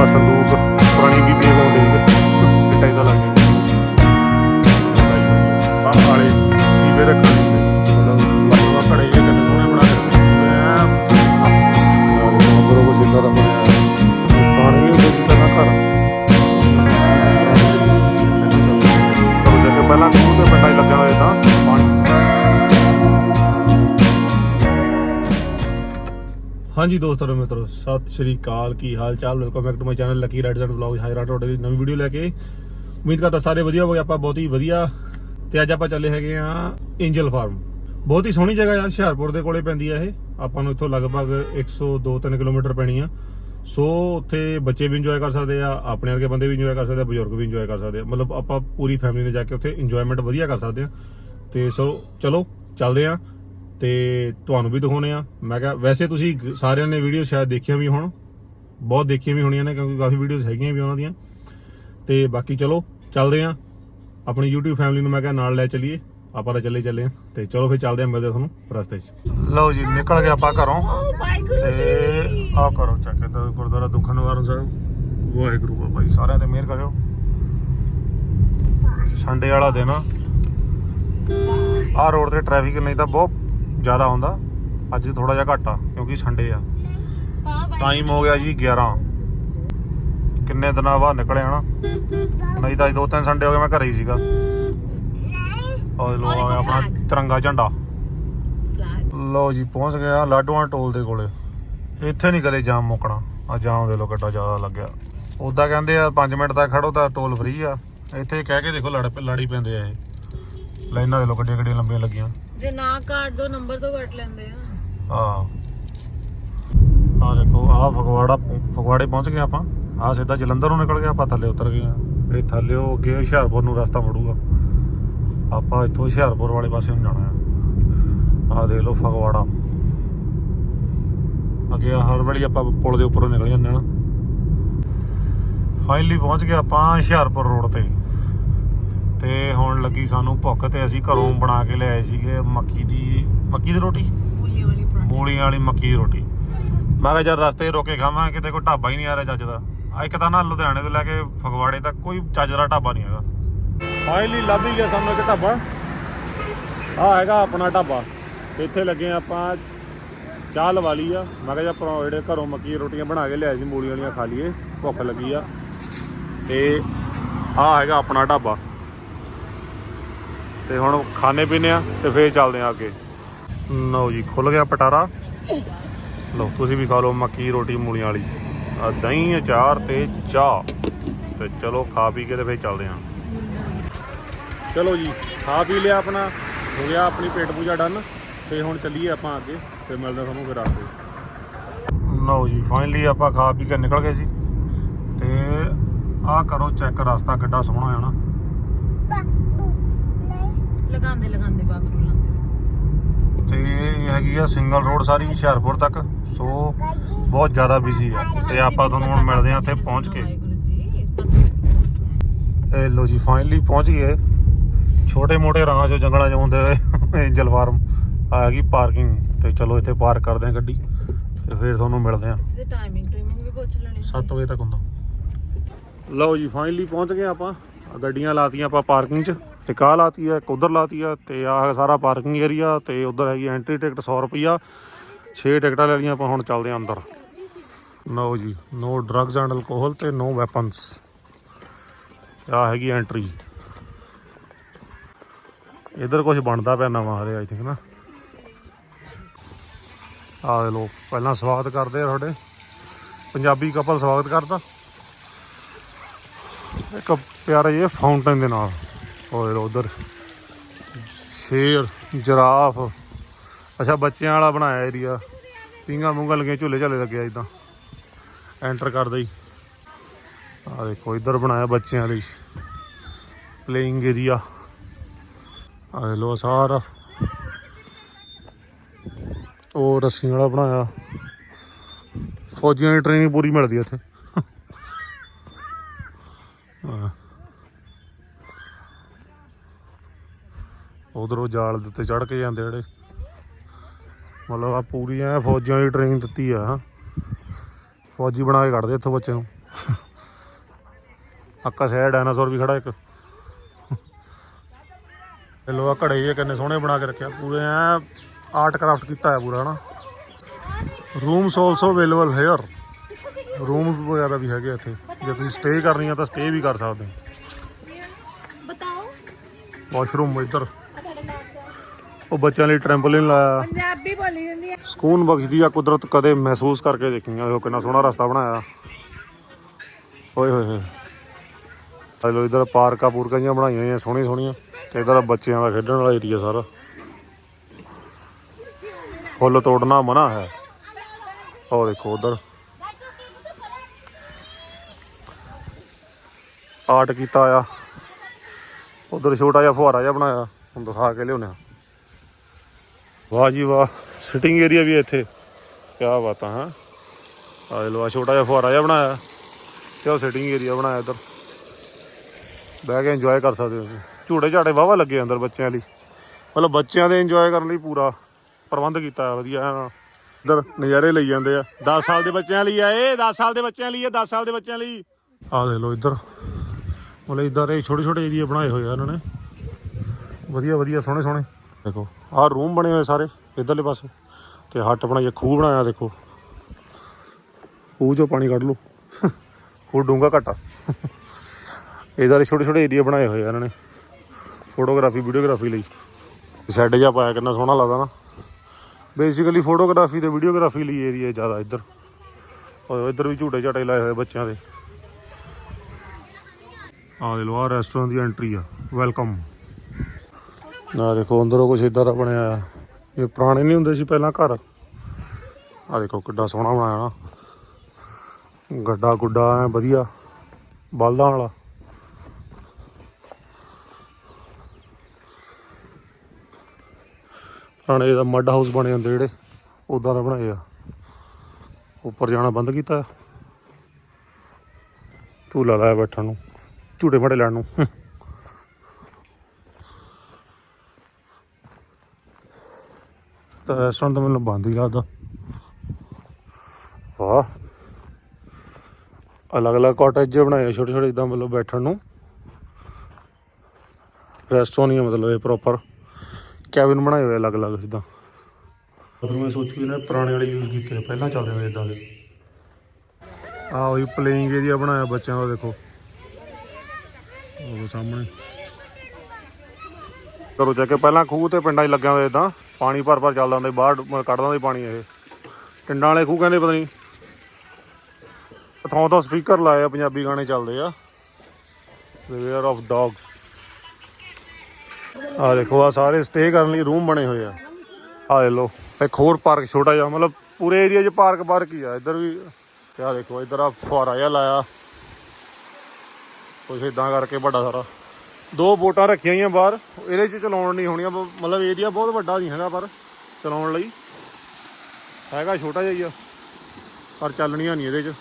ਆ ਸੰਦੂਕ ਪੁਰਾਣੀ ਬੀਬੀ ਕੋਲ ਦੇ ਗਏ ਟਾਈ ਲੱਗ ਗਿਆ। ਹਾਂਜੀ ਦੋਸਤੋ ਤੇ ਮਿੱਤਰੋ, ਸਤਿ ਸ਼੍ਰੀ ਅਕਾਲ, ਕੀ ਹਾਲ ਚਾਲ welcome back to my channel Lucky rides and vlog hi ride ਤੁਹਾਡੇ ਲਈ ਨਵੀਂ ਵੀਡੀਓ ਲੈ ਕੇ। ਉਮੀਦ ਕਰਦਾ ਸਾਰੇ ਵਧੀਆ ਹੋਗੇ ਆਪਾਂ ਬਹੁਤ ਹੀ ਵਧੀਆ। ਤੇ ਅੱਜ ਆਪਾਂ ਚੱਲੇ ਹੈਗੇ ਆ ਐਂਜਲ ਫਾਰਮ ਬਹੁਤ ਹੀ ਸੋਹਣੀ ਜਗ੍ਹਾ ਆ ਹੁਸ਼ਿਆਰਪੁਰ ਦੇ ਕੋਲੇ ਪੈਂਦੀ ਆ ਇਹ। ਆਪਾਂ ਨੂੰ ਇੱਥੋਂ ਲਗਭਗ 102-3 ਕਿਲੋਮੀਟਰ ਪੈਣੀ ਆ। ਸੋ ਉੱਥੇ ਬੱਚੇ ਵੀ ਇੰਜੋਏ ਕਰ ਸਕਦੇ ਆ, ਆਪਣੇ ਵਰਗੇ ਬੰਦੇ ਵੀ ਇੰਜੋਏ ਕਰ ਸਕਦੇ ਆ, ਬਜ਼ੁਰਗ ਵੀ ਇੰਜੋਏ ਕਰ ਸਕਦੇ ਆ। ਮਤਲਬ ਆਪਾਂ ਪੂਰੀ ਫੈਮਿਲੀ ਨੇ ਜਾ ਕੇ ਉੱਥੇ ਇੰਜੋਇਮੈਂਟ ਵਧੀਆ ਕਰ ਸਕਦੇ ਆ। ਤੇ ਸੋ ਚਲੋ, ਚੱਲਦੇ ਆ। ਤੇ ਤੁਹਾਨੂੰ ਵੀ ਦਿਖਾਉਣੇ ਆ। ਮੈਂ ਕਿਹਾ ਵੈਸੇ ਤੁਸੀਂ ਸਾਰਿਆਂ ਨੇ ਵੀਡੀਓ ਸ਼ਾਇਦ ਦੇਖੀਆਂ ਵੀ ਹੋਣ। ਬਹੁਤ ਦੇਖੀਆਂ ਵੀ ਹੋਣੀਆਂ ਨੇ ਕਿਉਂਕਿ ਕਾਫੀ ਵੀਡੀਓਜ਼ ਹੈਗੀਆਂ ਵੀ ਉਹਨਾਂ ਦੀਆਂ। ਤੇ ਬਾਕੀ ਚਲੋ ਚੱਲਦੇ ਆ। ਆਪਣੀ YouTube ਫੈਮਿਲੀ ਨੂੰ ਮੈਂ ਕਿਹਾ ਨਾਲ ਲੈ ਚੱਲੀਏ। ਆਪਾਂ ਤਾਂ ਚੱਲੇ ਚੱਲੇ ਆ। ਤੇ ਚਲੋ ਫਿਰ ਚੱਲਦੇ ਆ ਮਿਲਦੇ ਆ ਤੁਹਾਨੂੰ ਰਸਤੇ 'ਚ। ਲਓ ਜੀ ਨਿਕਲ ਗਏ ਆਪਾਂ ਘਰੋਂ। ਤੇ ਆਹ ਕਰੋ ਚੱਕ ਇੱਧਰ ਗੁਰਦੁਆਰਾ ਦੁੱਖ ਨਿਵਾਰਨ ਸਾਹਿਬ। ਵਾਹਿਗੁਰੂ ਬਾਬਾ ਜੀ ਸਾਰਿਆਂ ਤੇ ਮਿਹਰ ਕਰਿਓ। ਸੰਡੇ ਵਾਲਾ ਦਿਨ ਆ। ਆਹ ਰੋਡ ਤੇ ਟ੍ਰੈਫਿਕ ਨਹੀਂ ਤਾਂ ਬਹੁਤ ਜ਼ਿਆਦਾ ਹੁੰਦਾ ਅੱਜ ਥੋੜਾ ਜਿਹਾ ਘੱਟ ਆ ਕਿਉਂਕਿ ਸੰਡੇ ਆ। ਟਾਈਮ ਹੋ ਗਿਆ ਜੀ 11 ਕਿੰਨੇ ਦਿਨਾਂ ਬਾਅਦ ਨਿਕਲਿਆ ਨਾ ਨਹੀਂ ਤਾਂ ਅੱਜ ਦੋ ਤਿੰਨ ਸੰਡੇ ਹੋ ਗਏ ਮੈਂ ਘਰੇ ਹੀ ਸੀਗਾ। ਉਹ ਲੋ ਆ ਆਪਣਾ ਤਿਰੰਗਾ ਝੰਡਾ। ਲਓ ਜੀ ਪਹੁੰਚ ਗਿਆ ਲਾਡੋਆਂ ਟੋਲ ਦੇ ਕੋਲੇ। ਇੱਥੇ ਨਹੀਂ ਕਦੇ ਜਾਮ ਮੁੱਕਣਾ। ਆ ਜਾਮ ਦੇ ਲੋ ਕਿੱਡਾ ਜ਼ਿਆਦਾ ਲੱਗਿਆ। ਉਦਾਂ ਕਹਿੰਦੇ ਆ 5 ਮਿੰਟ ਤੱਕ ਖੜੋ ਤਾਂ ਟੋਲ ਫ੍ਰੀ ਆ। ਇੱਥੇ ਕਹਿ ਕੇ ਦੇਖੋ ਲੜ ਲੜੀ ਪੈਂਦੇ ਆ ਇਹ। ਲਾਈਨਾਂ ਦੇ ਲੋ ਗੱਡੀਆਂ ਗੱਡੀਆਂ ਲੰਬੀਆਂ ਲੱਗੀਆਂ। ਜੇ ਨਾ ਕਾਟ ਦੋ ਨੰਬਰ ਤੋਂ ਕੱਟ ਲੈਂਦੇ ਆ। ਆ ਆ ਦੇਖੋ ਆ ਫਗਵਾੜਾ ਫਗਵਾੜੇ ਪਹੁੰਚ ਗਏ ਆਪਾਂ। ਆ ਸਿੱਧਾ ਜਲੰਧਰ ਨੂੰ ਨਿਕਲ ਗਏ ਆਪਾਂ ਥੱਲੇ ਉਤਰ ਗਏ ਆ ਇਹ ਥੱਲੇ ਅੱਗੇ ਹੁਸ਼ਿਆਰਪੁਰ ਨੂੰ ਰਸਤਾ ਮੁੜੂਗਾ। ਆਪਾਂ ਇੱਥੋਂ ਹੁਸ਼ਿਆਰਪੁਰ ਵਾਲੇ ਪਾਸੇ ਨੂੰ ਜਾਣਾ ਆ ਆ ਦੇਖ ਲਓ ਫਗਵਾੜਾ। ਅੱਗੇ ਹਰ ਵੇਲੇ ਆਪਾਂ ਪੁਲ ਦੇ ਉੱਪਰੋਂ ਨਿਕਲ ਜਾਂਦੇ ਨਾ। ਫਾਈਨਲੀ ਪਹੁੰਚ ਗਏ ਆਪਾਂ ਹੁਸ਼ਿਆਰਪੁਰ ਰੋਡ ਤੇ। ਤੇ ਹੁਣ ਲੱਗੀ ਸਾਨੂੰ ਭੁੱਖ ਤੇ ਅਸੀਂ ਘਰੋਂ ਬਣਾ ਕੇ ਲਿਆਏ ਸੀਗੇ ਮੱਕੀ ਦੀ ਮੱਕੀ ਦੀ ਰੋਟੀ? ਮੂਲੀ ਵਾਲੀ ਪਰਾਂਠੀ। ਮੂਲੀਆਂ ਵਾਲੀ ਮੱਕੀ ਦੀ ਰੋਟੀ। ਮੈਂ ਕਿਹਾ ਜਦ ਰਸਤੇ ਰੋਕੇ ਖਾਵਾਂ ਕਿਤੇ ਕੋਈ ਢਾਬਾ ਹੀ ਨਹੀਂ ਆ ਰਿਹਾ ਚੱਜ ਦਾ। ਆ ਇੱਕ ਤਾਂ ਨਾ ਲੁਧਿਆਣੇ ਤੋਂ ਲੈ ਕੇ ਫਗਵਾੜੇ ਤੱਕ ਕੋਈ ਚੱਜ ਦਾ ਢਾਬਾ ਨਹੀਂ ਹੈਗਾ। ਫਾਈਨਲੀ ਲੱਭ ਹੀ ਗਿਆ ਸਾਨੂੰ ਇੱਕ ਢਾਬਾ। ਆ ਹੈਗਾ ਆਪਣਾ ਢਾਬਾ। ਇੱਥੇ ਲੱਗੇ ਆਪਾਂ ਚਾਹ ਲਵਾ ਲਈ ਆ। ਮੈਂ ਕਿਹਾ ਜੀ ਜਿਹੜੇ ਘਰੋਂ ਮੱਕੀ ਰੋਟੀਆਂ ਬਣਾ ਕੇ ਲਿਆਏ ਸੀ ਮੂਲੀ ਵਾਲੀਆਂ ਖਾ ਲਈਏ। ਭੁੱਖ ਲੱਗੀ ਆ। ਤੇ ਆ ਹੈਗਾ ਆਪਣਾ ਢਾਬਾ। ਤੇ ਹੁਣ ਖਾਣੇ ਪੀਣੇ ਆ ਤੇ ਫੇਰ ਚੱਲਦੇ ਆ ਅੱਗੇ। ਲਓ ਜੀ ਖੁੱਲ ਗਿਆ ਪਟਾਰਾ। ਲਓ, ਤੁਸੀਂ ਵੀ ਖਾ ਲਓ ਮੱਕੀ ਰੋਟੀ ਮੂਲੀਆਂ ਵਾਲੀ। ਆ ਦਹੀਂ, ਅਚਾਰ ਤੇ ਚਾਹ। ਤੇ ਚਲੋ ਖਾ ਪੀ ਕੇ ਤੇ ਫੇਰ ਚੱਲਦੇ ਆਂ। ਚਲੋ ਜੀ, ਖਾ ਪੀ ਲਿਆ ਆਪਣਾ। ਹੋ ਗਿਆ ਆਪਣੀ ਪੇਟ ਪੂਜਾ ਡਨ। ਤੇ ਹੁਣ ਚੱਲੀਏ ਆਪਾਂ ਅੱਗੇ ਤੇ ਮਿਲਦੇ ਤੁਹਾਨੂੰ ਫਿਰ ਰਸਤੇ ਲਓ ਜੀ ਫਾਈਨਲੀ ਆਪਾਂ ਖਾ ਪੀ ਕੇ ਨਿਕਲ ਗਏ ਸੀ। ਤੇ ਆਹ ਕਰੋ ਚੈੱਕ ਰਸਤਾ ਕਿੱਡਾ ਸੋਹਣਾ ਹੈ ਨਾ। ਲਗਾਉਂਦੇ ਲਗਾਉਂਦੇ ਬਾਗਰੂ ਤੇ ਇਹ ਹੈਗੀ ਆ ਸਿੰਗਲ ਰੋਡ ਸਾਰੀ ਹੁਸ਼ਿਆਰਪੁਰ ਤੱਕ ਸੋ ਬਹੁਤ ਜ਼ਿਆਦਾ ਬਿਜ਼ੀ ਆ। ਤੇ ਆਪਾਂ ਤੁਹਾਨੂੰ ਹੁਣ ਮਿਲਦੇ ਆ ਉੱਥੇ ਪਹੁੰਚ ਕੇ। ਇਹ ਲੋ ਜੀ ਫਾਈਨਲੀ ਪਹੁੰਚ ਗਏ। ਛੋਟੇ ਮੋਟੇ ਰਾਹਾਂ ਚੋਂ ਜੰਗਲਾਂ 'ਚ ਹੁੰਦੇ ਹੋਏ ਐਂਜਲ ਫਾਰਮ ਆ ਗਈ ਪਾਰਕਿੰਗ ਤੇ ਚਲੋ ਇੱਥੇ ਪਾਰਕ ਕਰਦੇ ਆ ਗੱਡੀ ਤੇ ਫਿਰ ਤੁਹਾਨੂੰ ਮਿਲਦੇ ਆ ਤੇ ਟਾਈਮਿੰਗ ਟਾਈਮਿੰਗ ਵੀ ਪੁੱਛ ਲੈਣੀ 7 ਵਜੇ ਤੱਕ ਹੁੰਦਾ। ਲਓ ਜੀ ਫਾਈਨਲੀ ਪਹੁੰਚ ਗਏ ਆਪਾਂ। ਗੱਡੀਆਂ ਲਾਤੀਆਂ ਆਪਾਂ ਪਾਰਕਿੰਗ 'ਚ। ਇੱਕ ਆਹ ਲਾਤੀ ਆ ਇੱਕ ਉਧਰ ਲਾਤੀ ਆ ਤੇ ਆਹ ਸਾਰਾ ਪਾਰਕਿੰਗ ਏਰੀਆ ਤੇ ਉਧਰ ਹੈਗੀ ਐਂਟਰੀ ਟਿਕਟ 100 ਰੁਪਈਆ। 6 ਟਿਕਟਾਂ ਲੈ ਲਈਆਂ ਆਪਾਂ, ਹੁਣ ਚੱਲਦੇ ਆ ਅੰਦਰ। ਨੋ ਜੀ, ਨੋ ਡਰੱਗਸ ਐਂਡ ਅਲਕੋਹਲ ਤੇ ਨੋ ਵੈਪਨਸ ਆ ਹੈਗੀ ਐਂਟਰੀ ਇਧਰ ਕੁਝ ਬਣਦਾ ਪਿਆ ਨਵਾਂ ਹਰੇ ਆਈ ਥਿੰਕ ਨਾ। ਆ ਲੋ ਪਹਿਲਾਂ ਸਵਾਗਤ ਕਰਦੇ ਆ ਤੁਹਾਡੇ। ਪੰਜਾਬੀ ਕਪਲ ਸਵਾਗਤ ਕਰਦਾ ਇੱਕ ਪਿਆਰਾ ਜਿਹਾ ਫਾਊਂਟਨ ਦੇ ਨਾਲ। ਓਏ ਉਧਰ। ਸ਼ੇਰ, ਜਿਰਾਫ। ਅੱਛਾ, ਬੱਚਿਆਂ ਵਾਲਾ ਬਣਾਇਆ ਏਰੀਆ ਪਿੰਗਾ ਮੁੰਗਲ ਲੱਗੀਆਂ, ਝੂਲੇ ਝਾਲੇ ਲੱਗਿਆ ਇਦਾਂ। ਐਂਟਰ ਕਰਦੇ ਹੀ ਆ ਦੇਖੋ, ਇੱਧਰ ਬਣਾਇਆ ਬੱਚਿਆਂ ਲਈ। ਪਲੇਇੰਗ ਏਰੀਆ ਆ ਲੋ ਸਾਰਾ। ਉਹ ਰੱਸੀ ਵਾਲਾ ਬਣਾਇਆ। ਫੌਜੀਆਂ ਦੀ ਟ੍ਰੇਨਿੰਗ ਪੂਰੀ ਮਿਲਦੀ ਆ ਇੱਥੇ। ਉਧਰੋਂ ਜਾਲ ਦੇ ਉੱਤੇ ਚੜ ਕੇ ਜਾਂਦੇ ਜਿਹੜੇ। ਮਤਲਬ ਆ ਪੂਰੀ ਐ ਫੌਜੀਆਂ ਦੀ ਟ੍ਰੇਨਿੰਗ ਦਿੱਤੀ ਆ। ਫੌਜੀ ਬਣਾ ਕੇ ਕੱਢਦੇ ਇੱਥੋਂ ਬੱਚੇ ਨੂੰ। ਅੱਕਾ ਸਹਿ ਡਾਇਨਾਸੌਰ ਵੀ ਖੜਾ ਇੱਕ। ਇਹ ਲੋਹਾ ਘੜੇ ਜੇ ਕਿੰਨੇ ਸੋਹਣੇ ਬਣਾ ਕੇ ਰੱਖਿਆ। ਪੂਰੇ ਐ ਆਰਟ ਕਰਾਫਟ ਕੀਤਾ ਹੈ ਪੂਰਾ ਹਨਾ। Rooms also available here rooms ਵਗੈਰਾ ਵੀ ਹੈਗੇ ਇੱਥੇ। ਜੇ ਤੁਸੀਂ ਸਟੇ ਕਰਨੀ ਆ ਤਾਂ ਸਟੇ ਵੀ ਕਰ ਸਕਦੇ ਹੋ। ਬਤਾਓ। ਵਾਸ਼ਰੂਮ ਇੱਧਰ। ਉਹ ਬੱਚਿਆਂ ਲਈ ਟ੍ਰੈਂਪੋਲਿਨ ਲਾਇਆ। ਪੰਜਾਬੀ ਬੋਲੀ ਜਾਂਦੀ ਹੈ ਸਕੂਨ ਬਖਸ਼ਦੀ ਆ ਕੁਦਰਤ ਕਦੇ ਮਹਿਸੂਸ ਕਰਕੇ ਦੇਖੀਆਂ। ਉਹ ਕਿੰਨਾ ਸੋਹਣਾ ਰਸਤਾ ਬਣਾਇਆ। ਓਏ ਹੋਏ ਹੋਏ। ਹਲੋ ਇਧਰ ਪਾਰਕਾਂ ਪੂਰਕਾਂ ਜਿਹੀਆਂ ਬਣਾਈਆਂ ਹੋਈਆਂ ਸੋਹਣੀਆਂ ਸੋਹਣੀਆਂ। ਤੇ ਇਧਰ ਬੱਚਿਆਂ ਦਾ ਖੇਡਣ ਵਾਲਾ ਏਰੀਆ ਸਾਰਾ। ਫੁੱਲ ਤੋੜਨਾ ਮਨਾ ਹੈ। ਉਹ ਦੇਖੋ ਉਧਰ। ਆਰਟ ਕੀਤਾ ਆ। ਉਧਰ ਛੋਟਾ ਜਿਹਾ ਫੁਹਾਰਾ ਜਿਹਾ ਬਣਾਇਆ। ਹੁਣ ਦਿਖਾ ਕੇ ਲਿਆਉਂਦੇ ਆ। ਵਾਹ ਜੀ ਵਾਹ ਸਿਟਿੰਗ ਏਰੀਆ ਵੀ ਇੱਥੇ। ਕੀ ਬਾਤਾਂ ਹਾਂ? ਆ ਲੋ ਆ ਛੋਟਾ ਜਿਹਾ ਫੁਹਾਰਾ ਜਿਹਾ ਬਣਾਇਆ। ਤੇ ਉਹ ਸਿਟਿੰਗ ਏਰੀਆ ਬਣਾਇਆ ਇੱਧਰ। ਬਹਿ ਕੇ ਇੰਜੋਏ ਕਰ ਸਕਦੇ ਹੋ ਝੂੜੇ ਝਾੜੇ ਵਾਵਾ ਲੱਗੇ ਅੰਦਰ ਬੱਚਿਆਂ ਲਈ। ਮਤਲਬ ਬੱਚਿਆਂ ਦੇ ਇੰਜੋਏ ਕਰਨ ਲਈ ਪੂਰਾ ਪ੍ਰਬੰਧ ਕੀਤਾ ਵਧੀਆ ਇੱਧਰ ਨਜ਼ਾਰੇ ਲਈ ਜਾਂਦੇ ਆ। 10 ਸਾਲ ਦੇ ਬੱਚਿਆਂ ਲਈ ਆ ਇਹ 10 ਸਾਲ ਦੇ ਬੱਚਿਆਂ ਲਈ ਆ 10 ਸਾਲ ਦੇ ਬੱਚਿਆਂ ਲਈ। ਆ ਦੇ ਲੋ ਇੱਧਰ। ਮਤਲਬ ਇੱਧਰ ਇਹ ਛੋਟੇ ਛੋਟੇ ਏਰੀਆ ਬਣਾਏ ਹੋਏ ਆ ਇਹਨਾਂ ਨੇ। ਵਧੀਆ ਵਧੀਆ, ਸੋਹਣੇ ਸੋਹਣੇ। ਦੇਖੋ। ਆਹ ਰੂਮ ਬਣੇ ਹੋਏ ਸਾਰੇ ਇਧਰਲੇ ਪਾਸੇ ਤੇ ਹੱਟ ਬਣਾਈ ਖੂਹ ਬਣਾਇਆ ਦੇਖੋ। ਖੂਹ ਚੋਂ ਪਾਣੀ ਕੱਢ ਲਓ। ਖੂਹ ਡੂੰਗਾ ਘਟਾ। ਇਧਰ ਛੋਟੇ ਛੋਟੇ ਏਰੀਆ ਬਣਾਏ ਹੋਏ ਆ ਇਹਨਾਂ ਨੇ। ਫੋਟੋਗ੍ਰਾਫੀ, ਵੀਡੀਓਗ੍ਰਾਫੀ ਲਈ। ਸ਼ੈੱਡ ਜਿਹਾ ਪਾਇਆ, ਕਿੰਨਾ ਸੋਹਣਾ ਲੱਗਦਾ ਨਾ। ਬੇਸਿਕਲੀ ਫੋਟੋਗ੍ਰਾਫੀ ਤੇ ਵੀਡੀਓਗ੍ਰਾਫੀ ਲਈ ਏਰੀਆ ਜ਼ਿਆਦਾ ਇੱਧਰ। ਔਰ ਇੱਧਰ ਵੀ ਝੂਟੇ ਝਾਟੇ ਲਾਏ ਹੋਏ ਬੱਚਿਆਂ ਦੇ। ਆਹ ਦੇ ਲੋ ਆਹ ਰੈਸਟੋਰੈਂਟ ਦੀ ਐਂਟਰੀ ਆ। ਵੈਲਕਮ ਨਾ ਦੇਖੋ, ਅੰਦਰੋਂ ਕੁਛ ਇਦਾਂ ਦਾ ਬਣਿਆ ਆ ਇਹ ਪੁਰਾਣੇ ਨਹੀਂ ਹੁੰਦੇ ਸੀ ਪਹਿਲਾਂ ਘਰ। ਆ ਦੇਖੋ, ਕਿੱਡਾ ਸੋਹਣਾ ਬਣਾਇਆ ਨਾ। ਗੱਡਾ ਗੁੱਡਾ ਐ ਵਧੀਆ, ਬਲਦਾਂ ਵਾਲਾ। ਪੁਰਾਣੇ ਦਾ ਮੱਡ ਹਾਊਸ ਬਣੇ ਹੁੰਦੇ ਜਿਹੜੇ ਉਦਾਂ ਦਾ ਬਣਾਏ ਆ। ਉੱਪਰ ਜਾਣਾ ਬੰਦ ਕੀਤਾ ਝੂਲਾ ਲਾਇਆ ਬੈਠਣ ਨੂੰ, ਝੂਟੇ ਫੜੇ ਲੈਣ ਨੂੰ। ਤਾਂ ਰੈਸਟੋਰੈਂਟ ਤਾਂ ਮੈਨੂੰ ਬੰਦ ਹੀ ਲੱਗਦਾ। ਵਾਹ। ਅਲੱਗ-ਅਲੱਗ ਕਾਟੇਜ ਜਿਹੇ ਬਣਾਏ ਛੋਟੇ ਛੋਟੇ ਇਦਾਂ ਮਤਲਬ ਬੈਠਣ ਨੂੰ। ਰੈਸਟੋਰੈਂਟ ਹੀ ਮਤਲਬ ਇਹ ਪ੍ਰੋਪਰ ਕੈਬਿਨ ਬਣਾਏ ਹੋਏ ਅਲੱਗ-ਅਲੱਗ ਜਿੱਦਾਂ। ਮਤਲਬ ਮੈਂ ਸੋਚ ਕੇ ਇਹਨਾਂ ਪੁਰਾਣੇ ਵਾਲੇ ਯੂਜ਼ ਕੀਤੇ ਪਹਿਲਾਂ ਚੱਲਦੇ ਹੋਏ ਇਦਾਂ ਦੇ। ਆਹ ਉਹੀ ਪਲੇਇੰਗ ਏਰੀਆ ਬਣਾਇਆ ਬੱਚਿਆਂ ਦਾ, ਦੇਖੋ। ਉਹ ਸਾਹਮਣੇ। ਕਰੋ ਜਾ ਕੇ ਪਹਿਲਾਂ ਖੂਹ ਤੇ ਪਿੰਡਾਂ 'ਚ ਲੱਗਿਆ ਹੋਇਆ ਇਦਾਂ ਪਾਣੀ ਭਰ ਭਰ ਚੱਲਦਾ ਹੁੰਦਾ ਸੀ, ਬਾਹਰ ਮ- ਕੱਢਦਾ ਹੁੰਦਾ ਸੀ ਪਾਣੀ ਇਹ। ਟਿੰਡਾਂ ਵਾਲੇ ਖੂਹ ਕਹਿੰਦੇ ਪਤਾ ਨਹੀਂ ਥਾਂ ਤੋਂ ਸਪੀਕਰ ਲਾਏ ਆ ਪੰਜਾਬੀ ਗਾਣੇ ਚੱਲਦੇ ਆ। ਵੇਅਰ ਆਫ ਡੌਗਸ ਆ ਦੇਖੋ ਆ ਸਾਰੇ ਸਟੇ ਕਰਨ ਲਈ ਰੂਮ ਬਣੇ ਹੋਏ ਆ। ਆ ਲੈ ਲੋ ਇੱਕ ਹੋਰ ਪਾਰਕ ਛੋਟਾ ਜਿਹਾ ਮਤਲਬ ਪੂਰੇ ਏਰੀਆ 'ਚ ਪਾਰਕ ਪਾਰਕ ਹੀ ਆ। ਇੱਧਰ ਵੀ ਤੇ ਆ ਦੇਖੋ ਇੱਧਰ ਆ ਫੁਹਾਰਾ ਜਿਹਾ ਲਾਇਆ। ਕੁਛ ਇਦਾਂ ਕਰਕੇ ਵੱਡਾ ਸਾਰਾ। ਦੋ ਬੋਟਾਂ ਰੱਖੀਆਂ ਹੋਈਆਂ ਬਾਹਰ। ਇਹਦੇ 'ਚ ਚਲਾਉਣ ਨਹੀਂ ਹੋਣੀਆਂ, ਬ- ਮਤਲਬ ਏਰੀਆ ਬਹੁਤ ਵੱਡਾ ਨਹੀਂ ਹੈਗਾ ਪਰ ਚਲਾਉਣ ਲਈ। ਹੈਗਾ ਛੋਟਾ ਜਿਹਾ ਹੀ ਆ, ਪਰ ਚੱਲਣੀਆਂ ਨਹੀਂ ਇਹਦੇ 'ਚ।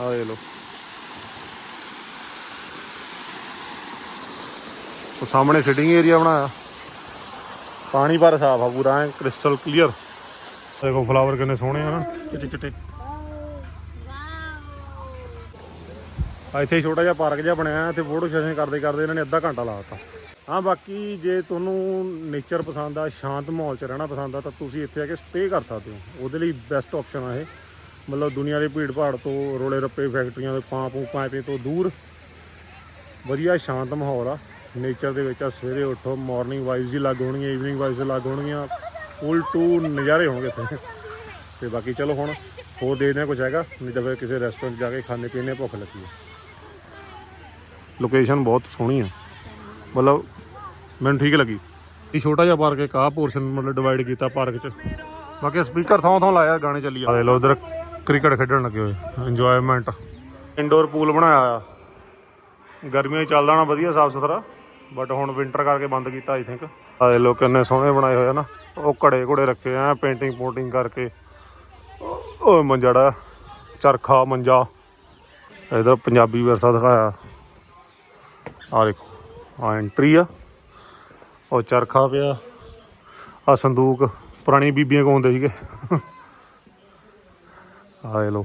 ਆ ਦੇ ਲੋ ਉਹ ਸਾਹਮਣੇ ਸਿਟਿੰਗ ਏਰੀਆ ਬਣਾਇਆ। ਪਾਣੀ ਪਰ ਸਾਫ਼ ਆ ਪੂਰਾ, ਐ ਕ੍ਰਿਸਟਲ ਕਲੀਅਰ ਦੇਖੋ ਫਲਾਵਰ ਕਿੰਨੇ ਸੋਹਣੇ ਆ ਨਾ। ਚਿੱਟੇ ਚਿੱਟੇ। ਇੱਥੇ ਛੋਟਾ ਜਿਹਾ ਪਾਰਕ ਜਿਹਾ ਬਣਿਆ ਇੱਥੇ ਫੋਟੋ ਸੈਸ਼ਨ ਕਰਦੇ ਕਰਦੇ ਇਹਨਾਂ ਨੇ ਅੱਧਾ ਘੰਟਾ ਲਾ ਦਿੱਤਾ। ਹਾਂ, ਬਾਕੀ ਜੇ ਤੁਹਾਨੂੰ ਨੇਚਰ ਪਸੰਦ ਆ, ਸ਼ਾਂਤ ਮਾਹੌਲ 'ਚ ਰਹਿਣਾ ਪਸੰਦ ਆ, ਤਾਂ ਤੁਸੀਂ ਇੱਥੇ ਆ ਕੇ ਸਟੇ ਕਰ ਸਕਦੇ ਹੋ। ਉਹਦੇ ਲਈ ਬੈਸਟ ਆਪਸ਼ਨ ਆ ਇਹ। ਮਤਲਬ ਦੁਨੀਆ ਦੇ ਭੀੜ ਭਾੜ ਤੋਂ ਰੋਲੇ ਰੱਪੇ ਫੈਕਟਰੀਆਂ ਦੇ ਪਾਂ ਪੂ ਪਾਈਪੇ ਤੋਂ ਦੂਰ। ਵਧੀਆ ਸ਼ਾਂਤ ਮਾਹੌਲ ਆ। ਨੇਚਰ ਦੇ ਵਿੱਚ ਆ, ਸਵੇਰੇ ਉੱਠੋ ਮਾਰਨਿੰਗ ਵਾਈਬਸ ਹੀ ਲੱਗ ਹੋਣਗੀਆਂ ਈਵਨਿੰਗ ਵਾਈਬਸ ਲੱਗ ਹੋਣਗੀਆਂ। ਫੁੱਲ ਟੂ ਨਜ਼ਾਰੇ ਹੋਣਗੇ ਇੱਥੇ। ਤੇ ਬਾਕੀ ਚਲੋ ਹੁਣ ਹੋਰ ਦੇਖਦੇ ਹਾਂ ਕੁਝ ਹੈਗਾ, ਨਹੀਂ ਤਾਂ ਫਿਰ ਕਿਸੇ ਰੈਸਟੋਰੈਂਟ ਜਾ ਕੇ ਖਾਣੇ ਪੀਣੇ ਭੁੱਖ ਲੱਗੀ ਹੈ। ਲੋਕੇਸ਼ਨ ਬਹੁਤ ਸੋਹਣੀ ਆ। ਮਤਲਬ ਮੈਨੂੰ ਠੀਕ ਲੱਗੀ। ਇਹ ਛੋਟਾ ਜਿਹਾ ਪਾਰਕ ਇੱਕ ਆਹ ਪੋਰਸ਼ਨ ਮਤਲਬ ਡਿਵਾਈਡ ਕੀਤਾ ਪਾਰਕ 'ਚ। ਬਾਕੀ ਸਪੀਕਰ ਥਾਂ ਥਾਂ ਲਾਇਆ, ਗਾਣੇ ਚੱਲੀ ਆ ਲਓ ਉਧਰ ਕ੍ਰਿਕਟ ਖੇਡਣ ਲੱਗੇ ਹੋਏ ਇੰਜੋਇਮੈਂਟ ਇਨਡੋਰ ਪੂਲ ਬਣਾਇਆ ਆ ਗਰਮੀਆਂ 'ਚ ਚੱਲਦਾ ਨਾ ਵਧੀਆ ਸਾਫ਼ ਸੁਥਰਾ ਬਟ ਹੁਣ ਵਿੰਟਰ ਕਰਕੇ ਬੰਦ ਕੀਤਾ ਆਈ ਥਿੰਕ ਆਏ ਲੋਕ ਇੰਨੇ ਸੋਹਣੇ ਬਣਾਏ ਹੋਏ ਆ ਨਾ। ਉਹ ਘੜੇ ਘੁੜੇ ਰੱਖੇ ਆ ਪੇਂਟਿੰਗ ਪੋਂਟਿੰਗ ਕਰਕੇ। ਉਹ ਮੰਜੜਾ, ਚਰਖਾ, ਮੰਜਾ। ਇਧਰ ਪੰਜਾਬੀ ਵਿਰਸਾ ਦਿਖਾਇਆ। ਆ ਦੇਖੋ ਆ ਐਂਟਰੀ ਆ। ਉਹ ਚਰਖਾ ਪਿਆ। ਆ ਸੰਦੂਕ ਪੁਰਾਣੀ ਬੀਬੀਆਂ ਕੋਲ ਹੁੰਦੇ ਸੀਗੇ। ਆ ਲੋ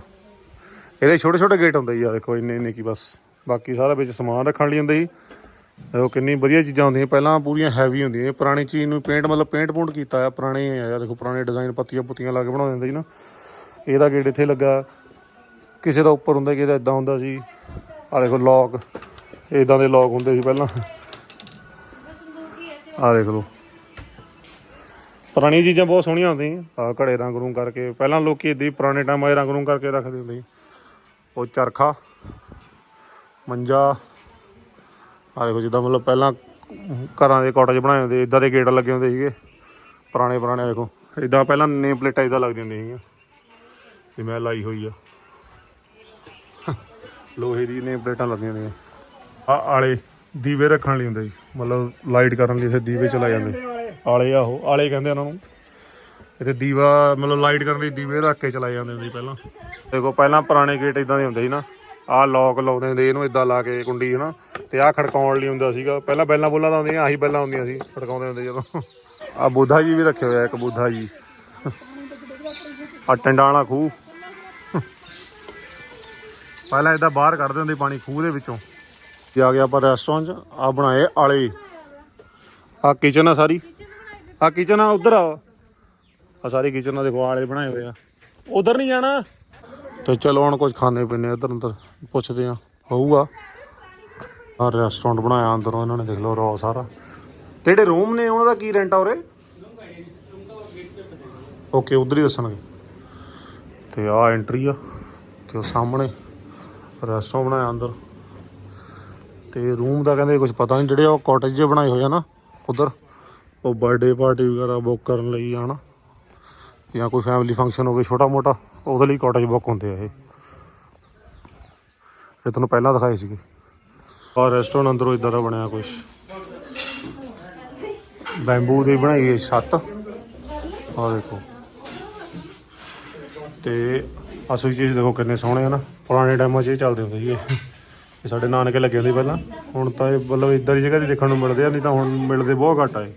ਇਹਦੇ ਛੋਟੇ ਛੋਟੇ ਗੇਟ ਹੁੰਦੇ ਜੀ ਆ ਦੇਖੋ, ਇੰਨੇ ਇੰਨੇ ਕੀ ਬਸ। ਬਾਕੀ ਸਾਰਾ ਵਿੱਚ ਸਮਾਨ ਰੱਖਣ ਲਈ ਹੁੰਦੇ ਜੀ ਦੇਖੋ, ਕਿੰਨੀ ਵਧੀਆ ਚੀਜ਼ਾਂ ਹੁੰਦੀਆਂ। ਪਹਿਲਾਂ ਪੂਰੀਆਂ ਹੈਵੀ ਹੁੰਦੀਆਂ। ਇਹ ਪੁਰਾਣੀ ਚੀਜ਼ ਨੂੰ ਪੇਂਟ ਮਤਲਬ ਪੇਂਟ ਪੂੰਟ ਕੀਤਾ ਆ, ਪੁਰਾਣੇ ਆ। ਦੇਖੋ, ਪੁਰਾਣੇ ਡਿਜ਼ਾਈਨ ਪੱਤੀਆਂ ਪੁੱਤੀਆਂ ਲਾ ਕੇ ਬਣਾਉਂਦੇ ਹੁੰਦੇ ਸੀ ਨਾ। ਇਹਦਾ ਗੇਟ ਇੱਥੇ ਲੱਗਾ। ਕਿਸੇ ਦਾ ਉੱਪਰ ਹੁੰਦਾ, ਕਿਸੇ ਦਾ ਇਦਾਂ ਹੁੰਦਾ ਸੀ। ਆ ਦੇਖੋ ਲੌਕ ਇਦਾਂ ਦੇ ਲੋਕ ਹੁੰਦੇ ਸੀ ਪਹਿਲਾਂ। ਆ ਦੇਖ ਲਓ। ਪੁਰਾਣੀਆਂ ਚੀਜ਼ਾਂ ਬਹੁਤ ਸੋਹਣੀਆਂ ਹੁੰਦੀਆਂ ਆ ਘੜੇ ਰੰਗ ਰੂੰ ਕਰਕੇ। ਪਹਿਲਾਂ ਲੋਕੀ ਇਦਾਂ ਹੀ ਪੁਰਾਣੇ ਟਾਈਮਾਂ 'ਚ ਰੰਗ ਰੂੰ ਕਰਕੇ ਰੱਖਦੇ ਹੁੰਦੇ ਸੀ। ਉਹ ਚਰਖਾ, ਮੰਜਾ ਆ ਦੇਖੋ ਜਿੱਦਾਂ ਮਤਲਬ ਪਹਿਲਾਂ ਘਰਾਂ ਦੇ ਕਾਟੇਜ ਬਣਾਏ ਹੁੰਦੇ ਇਦਾਂ ਦੇ ਗੇਟ ਲੱਗੇ ਹੁੰਦੇ ਸੀਗੇ। ਪੁਰਾਣੇ ਪੁਰਾਣੇ ਦੇਖੋ। ਇਦਾਂ ਪਹਿਲਾਂ ਨੇਮ ਪਲੇਟਾਂ ਇਦਾਂ ਲੱਗਦੀਆਂ ਹੁੰਦੀਆਂ ਸੀਗੀਆਂ। ਜਿਵੇਂ ਲਾਈ ਹੋਈ ਆ। ਲੋਹੇ ਦੀ ਨੇਮ ਪਲੇਟਾਂ ਲੱਗੀਆਂ ਹੁੰਦੀਆਂ। ਆ ਆਲੇ ਦੀਵੇ ਰੱਖਣ ਲਈ ਹੁੰਦੇ ਜੀ ਮਤਲਬ ਲਾਈਟ ਕਰਨ ਲਈ ਇੱਥੇ ਦੀਵੇ ਚਲਾਏ ਜਾਂਦੇ ਆਲੇ ਆਹੋ ਆਲੇ ਕਹਿੰਦੇ ਉਹਨਾਂ ਨੂੰ। ਇੱਥੇ ਦੀਵਾ ਮਤਲਬ ਲਾਈਟ ਕਰਨ ਲਈ ਦੀਵੇ ਰੱਖ ਕੇ ਚਲਾਏ ਜਾਂਦੇ ਹੁੰਦੇ ਸੀ ਪਹਿਲਾਂ। ਦੇਖੋ ਪਹਿਲਾਂ ਪੁਰਾਣੇ ਗੇਟ ਇਦਾਂ ਦੇ ਹੁੰਦੇ ਸੀ ਨਾ। ਆਹ ਲੌਕ ਲਾਉਂਦੇ ਹੁੰਦੇ ਇਹਨੂੰ ਇਦਾਂ ਲਾ ਕੇ ਕੁੰਡੀ ਹਨਾ। ਤੇ ਆਹ ਖੜਕਾਉਣ ਲਈ ਹੁੰਦਾ ਸੀਗਾ। ਪਹਿਲਾਂ ਬੈਲਾਂ ਬੁੱਲਾਂ ਤਾਂ ਹੁੰਦੀਆਂ ਆਹੀ ਬੈਲਾਂ ਹੁੰਦੀਆਂ ਸੀ ਖੜਕਾਉਂਦੇ ਹੁੰਦੇ ਜਦੋਂ। ਆ ਬੁੱਧਾ ਜੀ ਵੀ ਰੱਖੇ ਹੋਇਆ ਇੱਕ ਬੁੱਧਾ ਜੀ। ਆ ਟੰਡਾਣਾ ਖੂਹ। ਪਹਿਲਾਂ ਇਦਾਂ ਬਾਹਰ ਕੱਢਦੇ ਹੁੰਦੇ ਪਾਣੀ ਖੂਹ ਦੇ ਵਿੱਚੋਂ। ਤੇ ਆ ਗਿਆ ਆਪਾਂ ਰੈਸਟੋਰੈਂਟ 'ਚ ਆ ਬਣਾਏ ਆਲੇ। ਆ ਕਿਚਨ ਆ ਸਾਰੀ। ਆ ਕਿਚਨ ਆ, ਉਧਰ ਆ। ਆ ਸਾਰੀ ਕਿਚਨ ਆ, ਦੇਖੋ, ਆਲੇ ਬਣਾਏ ਹੋਏ ਆ। ਉਧਰ ਨਹੀਂ ਜਾਣਾ। ਤੇ ਚਲੋ ਹੁਣ ਕੁਝ ਖਾਣੇ ਪੀਣੇ ਇੱਧਰ ਅੰਦਰ, ਪੁੱਛਦੇ ਆ। ਹੋਊਗਾ। ਆ ਰੈਸਟੋਰੈਂਟ ਬਣਾਇਆ ਅੰਦਰੋਂ, ਇਹਨਾਂ ਨੇ ਦੇਖ ਲਓ ਰੋ ਸਾਰਾ। ਤੇ ਜਿਹੜੇ ਰੂਮ ਨੇ, ਉਹਨਾਂ ਦਾ ਕੀ ਰੈਂਟ ਆ ਉਰੇ? ਓਕੇ ਉਧਰ ਹੀ ਦੱਸਣਗੇ। ਤੇ ਆ ਐਂਟਰੀ ਆ, ਤੇ ਉਹ ਸਾਹਮਣੇ ਰੈਸਟੋਰੈਂਟ ਬਣਾਇਆ ਅੰਦਰ। ਤੇ ਰੂਮ ਦਾ ਕਹਿੰਦੇ ਕੁਝ ਪਤਾ ਨਹੀਂ, ਜਿਹੜੇ ਉਹ ਕਾਟੇਜ ਜੇ ਬਣਾਏ ਹੋਏ ਆ ਨਾ, ਉਧਰ, ਉਹ ਬਰਥਡੇ ਪਾਰਟੀ ਵਗੈਰਾ ਬੁੱਕ ਕਰਨ ਲਈ ਆ ਨਾ, ਜਾਂ ਕੋਈ ਫੈਮਿਲੀ ਫੰਕਸ਼ਨ ਹੋਵੇ ਛੋਟਾ ਮੋਟਾ ਉਹਦੇ ਲਈ ਕਾਟੇਜ ਬੁੱਕ ਹੁੰਦੇ ਆ ਇਹ। ਇਹ ਤੁਹਾਨੂੰ ਪਹਿਲਾਂ ਦਿਖਾਏ ਸੀਗੇ। ਆ ਰੈਸਟੋਰੈਂਟ ਅੰਦਰੋਂ ਇਦਾਂ ਦਾ ਬਣਿਆ ਕੁਝ ਬੈਂਬੂ ਦੀ ਬਣਾਈ ਹੈ ਛੱਤ। ਆ ਦੇਖੋ। ਤੇ ਆ ਚੀਜ਼ ਦੇਖੋ ਕਿੰਨੇ ਸੋਹਣੇ ਆ ਨਾ, ਪੁਰਾਣੇ ਟਾਈਮਾਂ 'ਚ ਇਹ ਚੱਲਦੇ ਹੁੰਦੇ ਸੀਗੇ। ਇਹ ਸਾਡੇ ਨਾਨਕੇ ਲੱਗੇ ਹੁੰਦੇ ਪਹਿਲਾਂ। ਹੁਣ ਤਾਂ ਇਹ ਮਤਲਬ ਇਦਾਂ ਦੀ ਜਗ੍ਹਾ ਤੇ ਦੇਖਣ ਨੂੰ ਮਿਲਦੇ ਆ, ਨਹੀਂ ਤਾਂ ਹੁਣ ਮਿਲਦੇ ਬਹੁਤ ਘੱਟ ਆ ਇਹ।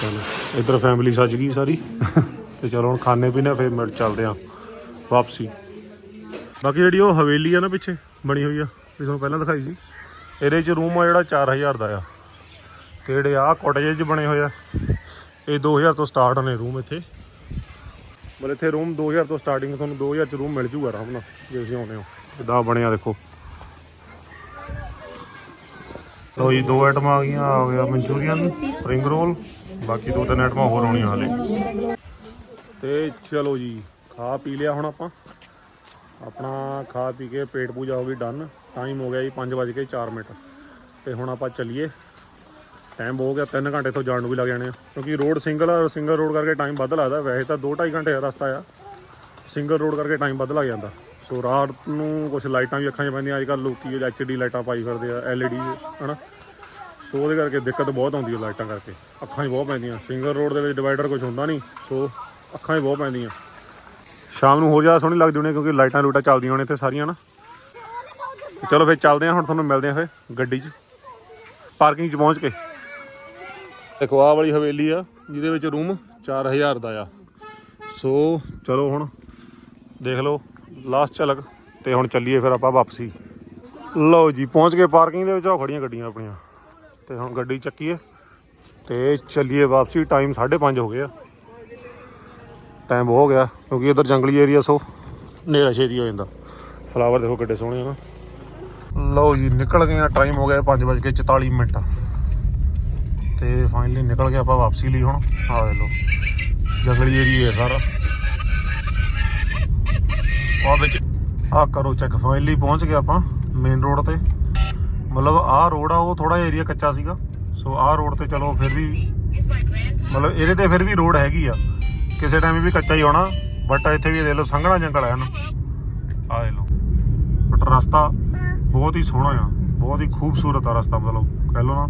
ਚਲੋ, ਇੱਧਰ ਫੈਮਿਲੀ ਸੱਜ ਗਈ ਸਾਰੀ। ਤੇ ਚਲੋ ਹੁਣ ਖਾਣੇ ਪੀਣੇ ਫਿਰ ਮਿਲ ਚੱਲਦੇ ਆ ਵਾਪਸੀ। ਬਾਕੀ ਜਿਹੜੀ ਉਹ ਹਵੇਲੀ ਆ ਨਾ ਪਿੱਛੇ, ਬਣੀ ਹੋਈ ਆ, ਵੀ ਤੁਹਾਨੂੰ ਪਹਿਲਾਂ ਦਿਖਾਈ ਸੀ। ਇਹਦੇ ਚ ਰੂਮ ਆ ਜਿਹੜਾ 4000 ਦਾ ਆ। ਤੇ ਜਿਹੜੇ ਆ ਕੋਟੇਜ ਚ ਬਣੇ ਹੋਏ ਆ, ਇਹ 2000 ਤੋਂ ਸਟਾਰਟ ਨੇ ਰੂਮ ਇੱਥੇ। ਮਤਲਬ ਇੱਥੇ ਰੂਮ 2000 ਤੋਂ ਸਟਾਰਟਿੰਗ ਤੁਹਾਨੂੰ 2000 ਚ ਰੂਮ ਮਿਲ ਜੂਗਾ ਆਰਾਮ ਨਾਲ, ਜੇ ਤੁਸੀਂ ਆਉਂਦੇ ਹੋ। ਇਦਾਂ ਬਣਿਆ ਦੇਖੋ। ਲੋ ਜੀ, ਦੋ ਆਈਟਮਾਂ ਆ ਗਈਆਂ, ਆ ਗਿਆ ਮਨਚੂਰੀਅਨ ਸਪਰਿੰਗ ਰੋਲ ਬਾਕੀ ਦੋ ਤਿੰਨ ਆਈਟਮਾਂ ਹੋਰ ਆਉਣੀਆਂ ਹਾਲੇ। ਤੇ ਚਲੋ ਜੀ, ਖਾ ਪੀ ਲਿਆ ਹੁਣ ਆਪਾਂ। ਆਪਣਾ ਖਾ ਪੀ ਕੇ ਪੇਟ ਪੂਜਾ ਹੋ ਗਈ ਡਨ ਟਾਈਮ ਹੋ ਗਿਆ ਜੀ 5:04 ਮਿੰਟ। ਤੇ ਹੁਣ ਆਪਾਂ ਚੱਲੀਏ। ਟਾਈਮ ਹੋ ਗਿਆ 3 ਘੰਟੇ ਤੋਂ ਜਾਣ ਨੂੰ ਵੀ ਲੱਗ ਜਾਣੇ ਆ। ਕਿਉਂਕਿ ਰੋਡ ਸਿੰਗਲ ਆ ਸਿੰਗਲ ਰੋਡ ਕਰਕੇ ਟਾਈਮ ਵੱਧ ਲੱਗਦਾ। ਵੈਸੇ ਤਾਂ 2.5 ਘੰਟੇ ਦਾ ਰਸਤਾ ਆ। ਸਿੰਗਲ ਰੋਡ ਕਰਕੇ ਟਾਈਮ ਵੱਧ ਲੱਗ ਜਾਂਦਾ। ਸੋ ਰਾਤ ਨੂੰ ਕੁਝ ਲਾਈਟਾਂ ਵੀ ਅੱਖਾਂ 'ਚ ਪੈਂਦੀਆਂ। ਅੱਜ ਕੱਲ੍ਹ ਲੋਕੀ ਐਚਡੀ ਲਾਈਟਾਂ ਪਾਈ ਫਿਰਦੇ ਆ ਐਲਈਡੀ ਹਨਾ? ਸੋ ਉਹਦੇ ਕਰਕੇ ਦਿੱਕਤ ਬਹੁਤ ਆਉਂਦੀ ਹੈ ਲਾਈਟਾਂ ਕਰਕੇ। ਅੱਖਾਂ 'ਚ ਬਹੁਤ ਪੈਂਦੀਆਂ। ਸਿੰਗਲ ਰੋਡ ਦੇ ਵਿੱਚ ਡਿਵਾਈਡਰ ਕੁਝ ਹੁੰਦਾ ਨਹੀਂ। ਸੋ ਅੱਖਾਂ 'ਚ ਬਹੁਤ ਪੈਂਦੀਆਂ। ਸ਼ਾਮ ਨੂੰ ਹੋਰ ਜ਼ਿਆਦਾ ਸੋਹਣੀ ਲੱਗਦੀ ਹੋਣੀ ਕਿਉਂਕਿ ਲਾਈਟਾਂ ਲੂਟਾਂ ਚੱਲਦੀਆਂ ਹੋਣੇ ਇੱਥੇ ਸਾਰੀਆਂ ਨਾ ਚਲੋ ਫਿਰ ਚੱਲਦੇ ਹਾਂ ਹੁਣ ਤੁਹਾਨੂੰ ਮਿਲਦੇ ਹਾਂ ਫਿਰ ਗੱਡੀ 'ਚ। ਪਾਰਕਿੰਗ 'ਚ ਪਹੁੰਚ ਕੇ। ਦੇਖੋ ਆਹ ਵਾਲੀ ਹਵੇਲੀ ਆ, ਜਿਹਦੇ ਵਿੱਚ ਰੂਮ 4000 ਦਾ ਆ। ਸੋ ਚਲੋ ਹੁਣ ਦੇਖ ਲਓ ਲਾਸਟ ਝਲਕ, ਤੇ ਹੁਣ ਚੱਲੀਏ ਫਿਰ ਆਪਾਂ ਵਾਪਸੀ। ਲਓ ਜੀ, ਪਹੁੰਚ ਗਏ ਪਾਰਕਿੰਗ ਦੇ ਵਿੱਚ ਉਹ ਖੜੀਆਂ ਗੱਡੀਆਂ ਆਪਣੀਆਂ। ਤੇ ਹੁਣ ਗੱਡੀ ਚੱਕੀਏ, ਤੇ ਚੱਲੀਏ ਵਾਪਸੀ ਟਾਈਮ 5:30 ਹੋ ਗਏ ਆ। ਟਾਈਮ ਹੋ ਗਿਆ, ਕਿਉਂਕਿ ਇਧਰ ਜੰਗਲੀ ਏਰੀਆ ਸੋ ਹਨੇਰਾ ਛੇਤੀ ਹੋ ਜਾਂਦਾ। ਫਲਾਵਰ ਦੇਖੋ ਕਿੱਡੇ ਸੋਹਣੇ ਆ ਨਾ। ਲਓ ਜੀ, ਨਿਕਲ ਗਏ ਆ ਟਾਈਮ ਹੋ ਗਿਆ 5:44 ਮਿੰਟ। ਤੇ ਫਾਈਨਲੀ ਨਿਕਲ ਗਏ ਆਪਾਂ ਵਾਪਸੀ ਲਈ ਹੁਣ। ਆ ਲੈ ਲਓ। ਜੰਗਲੀ ਏਰੀਆ ਹੈ ਸਾਰਾ। ਆ ਵਿੱਚ ਆ ਕਰੋ ਚੈੱਕ ਫਾਈਨਲੀ ਪਹੁੰਚ ਗਏ ਆਪਾਂ ਮੇਨ ਰੋਡ ਤੇ। ਮਤਲਬ ਆਹ ਰੋਡ ਆ, ਉਹ ਥੋੜਾ ਏਰੀਆ ਕੱਚਾ ਸੀਗਾ। ਸੋ ਆਹ ਰੋਡ ਤੇ ਚਲੋ ਫਿਰ ਵੀ ਮਤਲਬ ਇਹਦੇ ਤੇ ਫਿਰ ਵੀ ਰੋਡ ਹੈਗੀ ਆ। ਕਿਸੇ ਟਾਈਮ ਵੀ ਕੱਚਾ ਹੀ ਹੋਣਾ ਬਟ ਇੱਥੇ ਵੀ ਦੇਖ ਲਓ, ਸੰਘਣਾ ਜੰਗਲ ਆ ਨਾ ਆ ਦੇਖ ਲਓ। ਬਟ ਰਸਤਾ ਬਹੁਤ ਹੀ ਸੋਹਣਾ ਆ। ਬਹੁਤ ਹੀ ਖੂਬਸੂਰਤ ਆ ਰਸਤਾ, ਮਤਲਬ ਕਹਿ ਲਓ ਨਾ।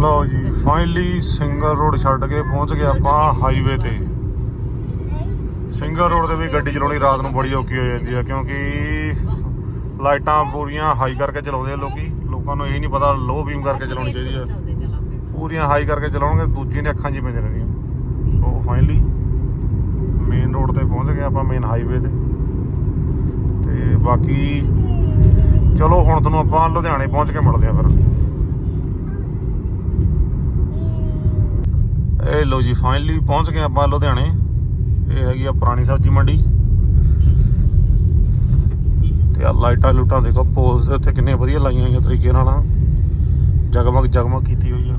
ਲਓ ਜੀ ਫਾਈਨਲੀ ਸਿੰਗਲ ਰੋਡ ਛੱਡ ਕੇ ਪਹੁੰਚ ਗਏ ਆਪਾਂ ਹਾਈਵੇ ਤੇ। ਸਿੰਗਲ ਰੋਡ ਤੇ ਵੀ ਗੱਡੀ ਚਲਾਉਣੀ ਰਾਤ ਨੂੰ ਬੜੀ ਔਖੀ ਹੋ ਜਾਂਦੀ ਆ, ਕਿਉਂਕਿ ਲਾਈਟਾਂ ਪੂਰੀਆਂ ਹਾਈ ਕਰਕੇ ਚਲਾਉਂਦੇ ਆ ਲੋਕੀ। ਲੋਕਾਂ ਨੂੰ ਇਹ ਨਹੀਂ ਪਤਾ ਲੋ ਬੀਮ ਕਰਕੇ ਚਲਾਉਣੀ ਚਾਹੀਦੀ ਆ। ਪੂਰੀਆਂ ਹਾਈ ਕਰਕੇ ਚਲਾਉਣਗੇ ਦੂਜੀ ਨੇ ਅੱਖਾਂ 'ਚ ਹੀ ਪੈਂਦੇ ਰਹਿੰਦੀਆਂ ਸੋ ਫਾਈਨਲੀ ਮੇਨ ਰੋਡ ਤੇ ਪਹੁੰਚ ਗਏ ਆਪਾਂ ਮੇਨ ਹਾਈਵੇ ਤੇ। ਤੇ ਬਾਕੀ ਚਲੋ, ਹੁਣ ਤੁਹਾਨੂੰ ਆਪਾਂ ਲੁਧਿਆਣੇ ਪਹੁੰਚ ਕੇ ਮਿਲਦੇ ਆ ਫਿਰ। ਇਹ ਲੋ ਜੀ ਫਾਈਨਲੀ ਪਹੁੰਚ ਗਏ ਆਪਾਂ ਲੁਧਿਆਣੇ। ਇਹ ਹੈਗੀ ਆ ਪੁਰਾਣੀ ਸਬਜ਼ੀ ਮੰਡੀ। ਤੇ ਆ ਲਾਈਟਾਂ ਲੂਟਾਂ ਦੇਖੋ ਪੋਲਸ ਦੇ ਉੱਤੇ ਕਿੰਨੇ ਵਧੀਆ ਲਾਈਆਂ ਹੋਈਆਂ ਤਰੀਕੇ ਨਾਲ ਨਾ ਜਗਮਗ ਜਗਮਗ ਕੀਤੀ ਹੋਈ ਆ।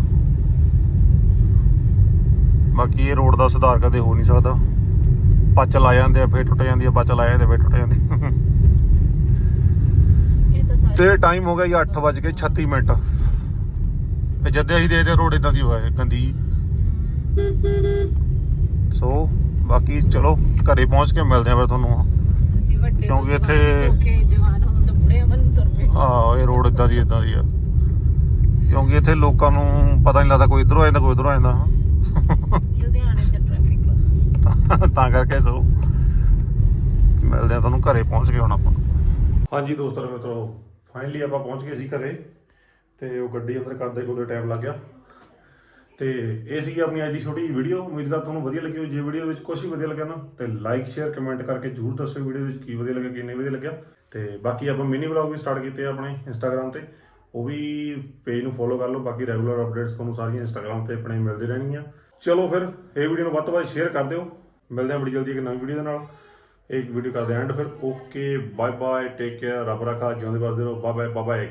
ਬਾਕੀ ਇਹ ਰੋਡ ਦਾ ਸੁਧਾਰ ਕਦੇ ਹੋ ਨਹੀਂ ਸਕਦਾ। ਪੱਚ ਲਾ ਜਾਂਦੇ ਆ ਫੇਰ ਟੁੱਟ ਜਾਂਦੀ ਆ ਪੱਚ ਲਾ ਜਾਂਦੇ ਫੇਰ ਟੁੱਟ ਜਾਂਦੀ ਆ। ਤਾਂ ਟਾਈਮ ਹੋ ਗਿਆ ਜੀ 8:36 ਮਿੰਟ। ਤੇ ਜਦ ਅਸੀਂ ਦੇਖਦੇ ਰੋਡ ਇਦਾਂ ਦੀ ਹੋਇਆ ਗੰਦੀ। ਸੋ ਬਾਕੀ ਚਲੋ ਘਰੇ ਪਹੁੰਚ ਕੇ ਮਿਲਦੇ ਆ ਫਿਰ ਤੁਹਾਨੂੰ। ਅਸੀਂ ਵੱਡੇ ਕਿਉਂਕਿ ਇੱਥੇ- ਕੇ ਜਵਾਨ ਹੋਣ ਤੋਂ ਬੁੜੇ ਬਣ ਤੁਰ ਪਏ। ਇਹ ਰੋਡ ਇਦਾਂ ਦੀ ਇਦਾਂ ਦੀ ਆ। ਕਿਉਂਕਿ ਇੱਥੇ ਲੋਕਾਂ ਨੂੰ ਪਤਾ ਨਹੀਂ ਲੱਗਦਾ ਕੋਈ ਇਧਰੋਂ ਆ ਜਾਂਦਾ ਕੋਈ ਉਧਰੋਂ ਆ ਜਾਂਦਾ। ਲੁਧਿਆਣੇ ਤੇ ਟ੍ਰੈਫਿਕ ਬਸ। ਤਾਂ ਕਰਕੇ ਸੋ ਮਿਲਦੇ ਆ ਤੁਹਾਨੂੰ ਘਰੇ ਪਹੁੰਚ ਗਏ ਹੁਣ ਆਪਾਂ। ਹਾਂਜੀ ਦੋਸਤੋ ਤੇ ਮਿੱਤਰੋ ਫਾਈਨਲੀ ਆਪਾਂ ਪਹੁੰਚ ਗਏ ਸੀ ਘਰੇ ਤੇ ਉਹ ਗੱਡੀ ਅੰਦਰ ਕਰਦੇ ਕੋਲ ਟਾਈਮ ਲੱਗ ਗਿਆ। ਤੇ ਇਹ ਸੀ ਆਪਣੀ ਅੱਜ ਦੀ ਛੋਟੀ ਜਿਹੀ ਵੀਡੀਓ ਉਮੀਦ ਕਰ ਤੁਹਾਨੂੰ ਵਧੀਆ ਲੱਗੀ ਹੋ ਜੇ ਵੀਡੀਓ ਵਿੱਚ ਕੁਝ ਵੀ ਵਧੀਆ ਲੱਗਿਆ ਨਾ, ਤੇ ਲਾਈਕ ਸ਼ੇਅਰ ਕਮੈਂਟ ਕਰਕੇ ਜਰੂਰ ਦੱਸਿਓ ਵੀਡੀਓ ਵਿੱਚ ਕੀ ਵਧੀਆ ਲੱਗਿਆ ਕੀ ਨਹੀਂ ਵਧੀਆ ਲੱਗਿਆ। ਤੇ ਬਾਕੀ ਆਪਾਂ ਮਿਨੀ ਵਲੌਗ ਵੀ ਸਟਾਰਟ ਕੀਤੇ ਆ ਆਪਣੇ ਇੰਸਟਾਗ੍ਰam ਤੇ। ਉਹ ਵੀ ਪੇਜ ਨੂੰ ਫੋਲੋ ਕਰ ਲਓ। ਬਾਕੀ ਰੈਗੂਲਰ ਅਪਡੇਟਸ ਤੁਹਾਨੂੰ ਸਾਰੀਆਂ ਇੰਸਟਾਗ੍ਰam ਤੇ ਆਪਣੇ ਮਿਲਦੇ ਰਹਿਣਗੀਆਂ। ਚਲੋ ਫਿਰ, ਇਹ ਵੀਡੀਓ ਨੂੰ ਵੱਧ ਤੋਂ ਵੱਧ ਸ਼ੇਅਰ ਕਰ ਦਿਓ। ਮਿਲਦੇ ਹਾਂ ਬੜੀ ਜਲਦੀ ਇੱਕ ਨਵੀਂ ਵੀਡੀਓ ਦੇ ਨਾਲ। ਇੱਕ ਵੀਡੀਓ ਕਰਦੇ ਐਂਡ ਫਿਰ। Okay bye bye take care ਰੱਬ ਰੱਖਾ, ਜਿਉਂਦੇ ਵਸਦੇ ਰਹੋ। ਬਾਏ ਬਾਏ ਬਾਏ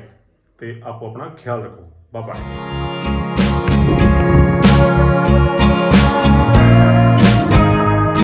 ਤੇ ਆਪੋ ਆਪਣਾ ਖਿਆਲ ਰੱਖੋ। Bye bye Música